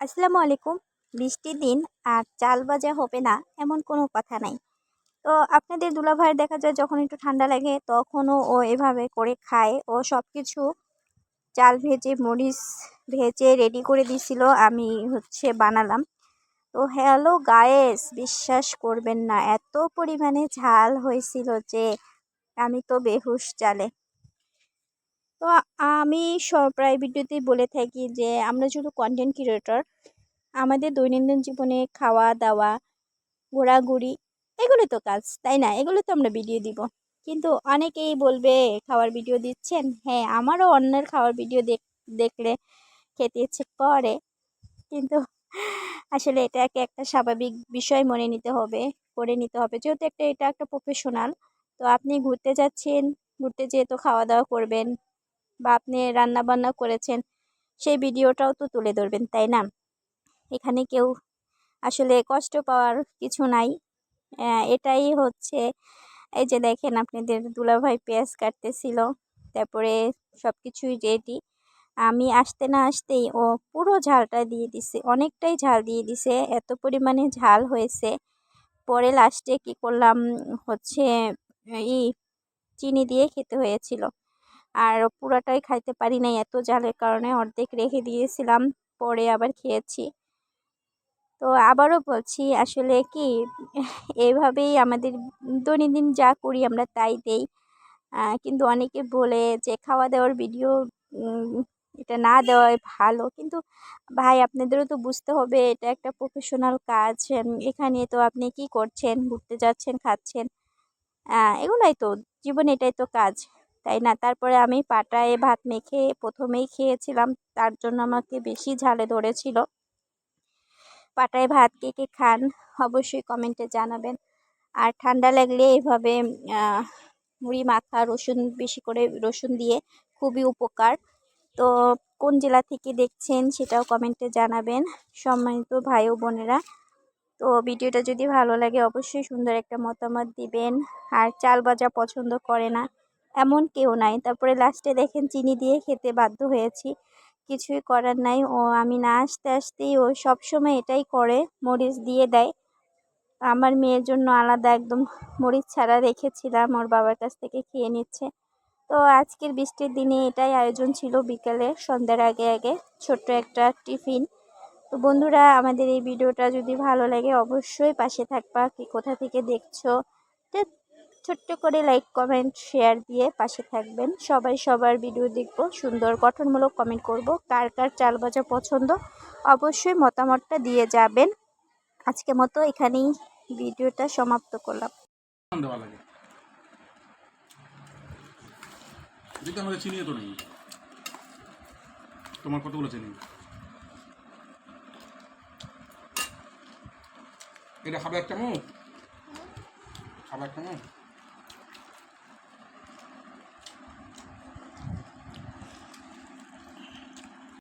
আসসালামু আলাইকুম। বৃষ্টির দিন আর চাল বাজা হবে না, এমন কোনো কথা নাই। তো আপনাদের দুলাভাইয়ের দেখা যায় যখন একটু ঠান্ডা লাগে, তখনও ও এভাবে করে খায়। ও সব কিছু চাল ভেজে, মরিচ ভেজে রেডি করে দিছিল, আমি হচ্ছে বানালাম। তো হ্যালো গায়েস বিশ্বাস করবেন না, এত পরিমাণে ঝাল হয়েছিল যে আমি তো বেহুশ চালে। তো আমি সব প্রায় ভিডিওতেই বলে থাকি যে, আমরা শুধু কন্টেন্ট ক্রিয়েটর আমাদের দৈনন্দিন জীবনে খাওয়া, দাওয়া, ঘোরাঘুরি এগুলো তো কাজ, তাই না? এগুলো তো আমরা ভিডিও দিব। কিন্তু অনেকেই বলবে, খাওয়ার ভিডিও দিচ্ছেন? হ্যাঁ আমারও অন্যের খাওয়ার ভিডিও দেখলে খেতে ইচ্ছে করে। কিন্তু আসলে এটাকে একটা স্বাভাবিক বিষয় মনে নিতে হবে, করে নিতে হবে। যেহেতু একটা, এটা একটা প্রফেশনাল তো আপনি ঘুরতে যাচ্ছেন, ঘুরতে যেয়ে তো খাওয়া দাওয়া করবেন। বা আপনি রান্না বান্না করেছেন, সেই ভিডিওটাও তো তুলে ধরবেন, তাই না? এখানে কেউ আসলে কষ্ট পাওয়ার কিছু নাই। এটাই হচ্ছে, এই যে দেখেন আপনাদের দুলাভাই পেঁয়াজ কাটতেছিল, তারপরে সব কিছুই রেডি আমি আসতে না আসতেই ও পুরো ঝালটা দিয়ে দিছে, অনেকটাই ঝাল দিয়ে দিছে, এত পরিমাণে ঝাল হয়েছে। পরে লাস্টে কি করলাম, হচ্ছে ই চিনি দিয়ে খেতে হয়েছিল। আর পুরাটাই খাইতে পারি নাই, এত ঝালের কারণে অর্ধেক রেখে দিয়েছিলাম, পরে আবার খেয়েছি। তো আবারও বলছি, আসলে কি এইভাবেই আমাদের দৈনন্দিন যা করি আমরা তাই দেই। কিন্তু অনেকে বলে যে, খাওয়া দাওয়ার ভিডিও এটা না দেওয়াই ভালো। কিন্তু ভাই, আপনাদেরও তো বুঝতে হবে, এটা একটা প্রফেশনাল কাজ। এখানে তো আপনি কি করছেন, ঘুরতে যাচ্ছেন, খাচ্ছেন? এগুলাই তো, জীবনে এটাই তো কাজ। তাই না? তারপরে আমি পাটায় ভাত মেখে প্রথমেই খেয়েছিলাম, তার জন্য আমাকে বেশি ঝালে ধরেছিল। পাটায় ভাত কে কে খান অবশ্যই কমেন্টে জানাবেন। আর ঠান্ডা লাগলে এইভাবে মুড়ি মাখা, রসুন, বেশি করে রসুন দিয়ে খুবই উপকার। তো কোন জেলা থেকে দেখছেন সেটাও কমেন্টে জানাবেন। সম্মানিত ভাই ও বোনেরা, তো ভিডিওটা যদি ভালো লাগে অবশ্যই সুন্দর একটা মতামত দিবেন। আর চাল ভাজা পছন্দ করে না এমন কেউ নাই। তারপরে লাস্টে দেখেন চিনি দিয়ে খেতে বাধ্য হয়েছি। কিছুই করার নাই। ও, আমি না আসতে আসতেই ও সবসময় এটাই করে, মরিচ দিয়ে দেয়। আমার মেয়ের জন্য আলাদা একদম মরিচ ছাড়া রেখেছিলাম, ওর বাবার কাছ থেকে খেয়ে নিচ্ছে। তো আজকের বৃষ্টির দিনে এটাই আয়োজন ছিল বিকালে, সন্ধ্যার আগে আগে, ছোট্ট একটা টিফিন। তো বন্ধুরা, আমাদের এই ভিডিওটা যদি ভালো লাগে, অবশ্যই পাশে থাকবা। কি কোথা থেকে দেখছ ছোট্ট করে লাইক কমেন্ট শেয়ার দিয়ে পাশে থাকবেন। সবাই সবার ভিডিও দেখব, সুন্দর, গঠনমূলক কমেন্ট করব, কার কার চাল ভাজা পছন্দ অবশ্যই মতামতটা দিয়ে যাবেন। আজকে মতো এখানেই ভিডিওটা সমাপ্ত করলাম। তোমার কতগুলো চিনি? এটা খাবে এক চামচ খাবে এক চামচ